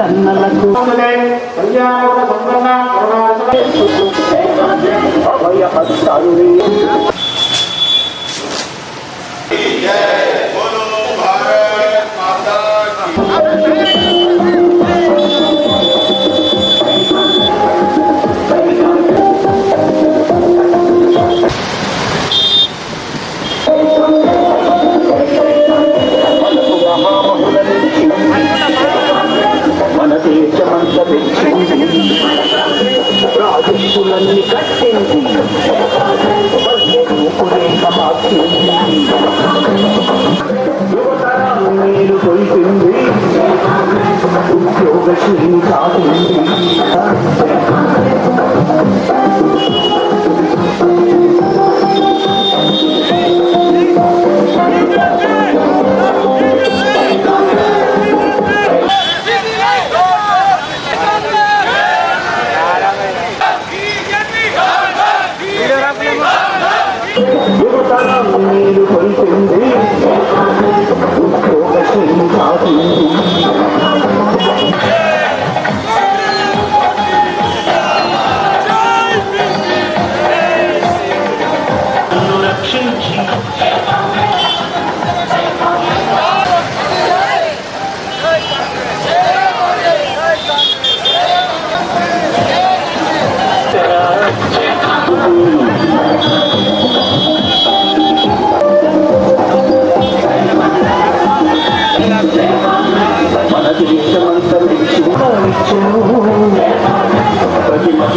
రైతన్నలకు అభయ రాజులన్నీ కట్టింది రూపురేఖ యువతరం నీరు కొలిపింది కాకుంది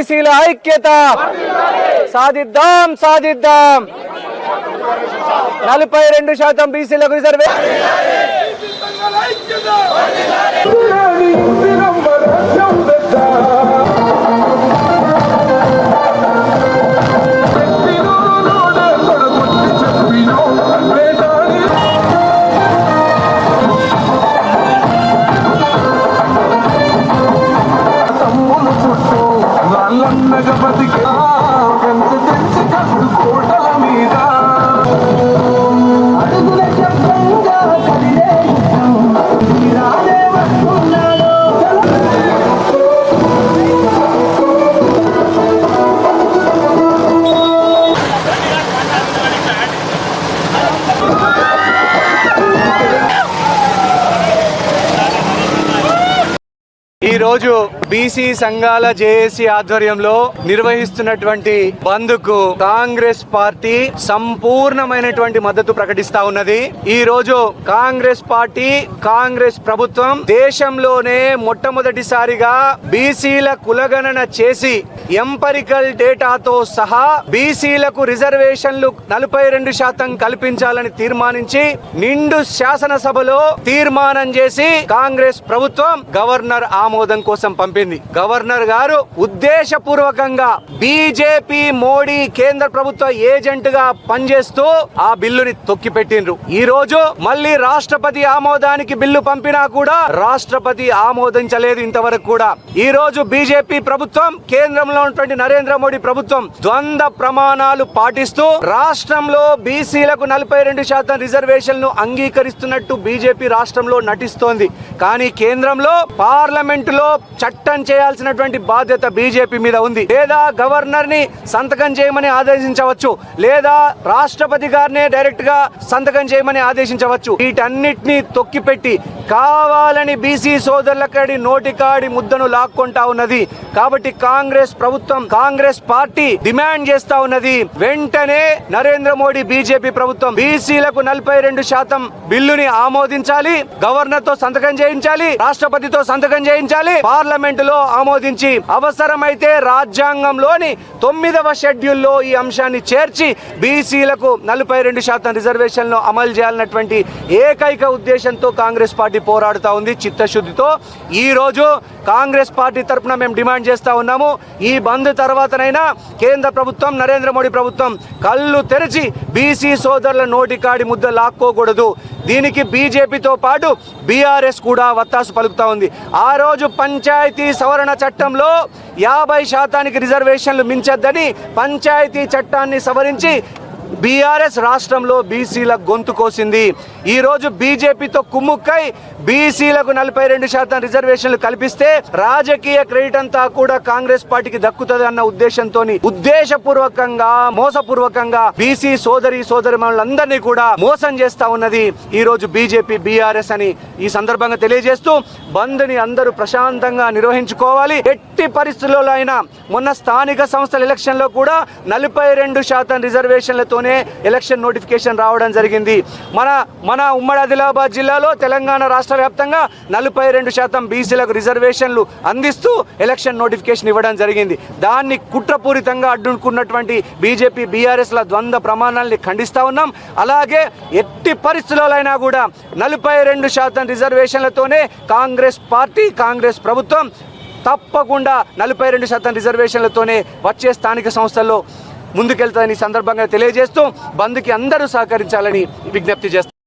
బీసీల ఐక్యత. సాధిద్దాం సాధిద్దాం. నలభై రెండు శాతం బీసీలకు రిజర్వే. ఈరోజు బీసీ సంఘాల జేఏసీ ఆధ్వర్యంలో నిర్వహిస్తున్నటువంటి బంద్కు కాంగ్రెస్ పార్టీ సంపూర్ణమైనటువంటి మద్దతు ప్రకటిస్తా ఉన్నది. ఈ రోజు కాంగ్రెస్ పార్టీ కాంగ్రెస్ ప్రభుత్వం దేశంలోనే మొట్టమొదటిసారిగా బీసీల కులగణన చేసి ఎంపరికల్ డేటాతో సహా బీసీలకు రిజర్వేషన్లు నలభై రెండు శాతం కల్పించాలని తీర్మానించి నిండు శాసనసభలో తీర్మానం చేసి కాంగ్రెస్ ప్రభుత్వం గవర్నర్ ఆమోదం కోసం పంపింది. గవర్నర్ గారు ఉద్దేశపూర్వకంగా బీజేపీ మోడీ కేంద్ర ప్రభుత్వ ఏజెంట్గా పనిచేస్తూ ఆ బిల్లుని తొక్కిపెట్టిండ్రు. ఈ రోజు మళ్ళీ రాష్ట్రపతి ఆమోదానికి బిల్లు పంపినా కూడా రాష్ట్రపతి ఆమోదించలేదు ఇంతవరకు కూడా. ఈ రోజు బీజేపీ ప్రభుత్వం కేంద్రంలో ఉన్నటువంటి నరేంద్ర మోడీ ప్రభుత్వం ద్వంద్వ ప్రమాణాలు పాటిస్తూ రాష్ట్రంలో బీసీలకు నలభై రెండు శాతం రిజర్వేషన్లు అంగీకరిస్తున్నట్టు బీజేపీ రాష్ట్రంలో నటిస్తోంది. కానీ కేంద్రంలో పార్లమెంట్లో చట్టం చేయాల్సినటువంటి బాధ్యత బీజేపీ మీద ఉంది. లేదా గవర్నర్ని సంతకం చేయమని ఆదేశించవచ్చు లేదా రాష్ట్రపతి గారినే డైరెక్ట్గా సంతకం చేయమని ఆదేశించవచ్చు. వీటన్నిటిని తొక్కిపెట్టి కావాలని బీసీ సోదరులకడి నోటికాడి ముద్దను లాక్కొంటా ఉన్నది. కాబట్టి కాంగ్రెస్ ప్రభుత్వం కాంగ్రెస్ పార్టీ డిమాండ్ చేస్తా ఉన్నది. వెంటనే నరేంద్ర మోడీ బీజేపీ ప్రభుత్వం బీసీలకు నలభై రెండు శాతం బిల్లుని ఆమోదించాలి. గవర్నర్తో సంతకం చేయించాలి. రాష్ట్రపతితో సంతకం చేయించాలి. పార్లమెంట్లో ఆమోదించి అవసరమైతే రాజ్యాంగంలోని తొమ్మిదవ షెడ్యూల్లో ఈ అంశాన్ని చేర్చి బీసీలకు నలభై రెండు శాతం రిజర్వేషన్లు అమలు చేయాలన్నటువంటి ఏకైక ఉద్దేశంతో కాంగ్రెస్ పార్టీ పోరాడుతూ ఉంది చిత్తశుద్ధితో. ఈ రోజు కాంగ్రెస్ పార్టీ తరపున మేము డిమాండ్ చేస్తూ ఉన్నాము. ఈ బంద్ తర్వాతనైనా కేంద్ర ప్రభుత్వం నరేంద్ర మోడీ ప్రభుత్వం కళ్ళు తెరిచి బీసీ సోదరుల నోటికాడి ముద్ద లాక్కోకూడదు. దీనికి బీజేపీతో పాటు బీఆర్ఎస్ కూడా వత్తాసు పలుకుతా ఉంది. ఆ రోజు పంచాయతీ సవరణ చట్టంలో యాభై శాతానికి రిజర్వేషన్లు మించొద్దని పంచాయతీ చట్టాన్ని సవరించి బీఆర్ఎస్ రాష్ట్రంలో బీసీల గొంతు కోసింది. ఈరోజు బీజేపీతో కుమ్ముక్కై బీసీలకు నలభై రెండు శాతం రిజర్వేషన్లు కల్పిస్తే రాజకీయ క్రెడిట్ అంతా కూడా కాంగ్రెస్ పార్టీకి దక్కుతుంది అన్న ఉద్దేశంతో ఉద్దేశపూర్వకంగా మోసపూర్వకంగా బీసీ సోదరి సోదరి కూడా మోసం చేస్తా ఉన్నది ఈ రోజు బీజేపీ బీఆర్ఎస్ అని ఈ సందర్భంగా తెలియజేస్తూ బంద్ని అందరూ ప్రశాంతంగా నిర్వహించుకోవాలి. ఎట్టి పరిస్థితుల్లో అయినా మొన్న స్థానిక సంస్థల ఎలక్షన్లో కూడా నలభై రెండు శాతం రిజర్వేషన్లతోనే ఎలక్షన్ నోటిఫికేషన్ రావడం జరిగింది. మన మన ఉమ్మడి ఆదిలాబాద్ జిల్లాలో తెలంగాణ రాష్ట్ర వ్యాప్తంగా నలభై రెండు శాతం బీసీలకు రిజర్వేషన్లు అందిస్తూ ఎలక్షన్ నోటిఫికేషన్ ఇవ్వడం జరిగింది. దాన్ని కుట్రపూరితంగా అడ్డుకున్నటువంటి బీజేపీ బీఆర్ఎస్ల ద్వంద్వ ప్రమాణాలని ఖండిస్తూ ఉన్నాం. అలాగే ఎట్టి పరిస్థితులైనా కూడా నలభై రెండు శాతం రిజర్వేషన్లతోనే కాంగ్రెస్ పార్టీ కాంగ్రెస్ ప్రభుత్వం తప్పకుండా నలభై రెండు శాతం రిజర్వేషన్లతోనే వచ్చే స్థానిక సంస్థల్లో ముందుకెళ్తారని సందర్భంగా తెలియజేస్తూ బంద్కి అందరూ సహకరించాలని విజ్ఞప్తి చేస్తారు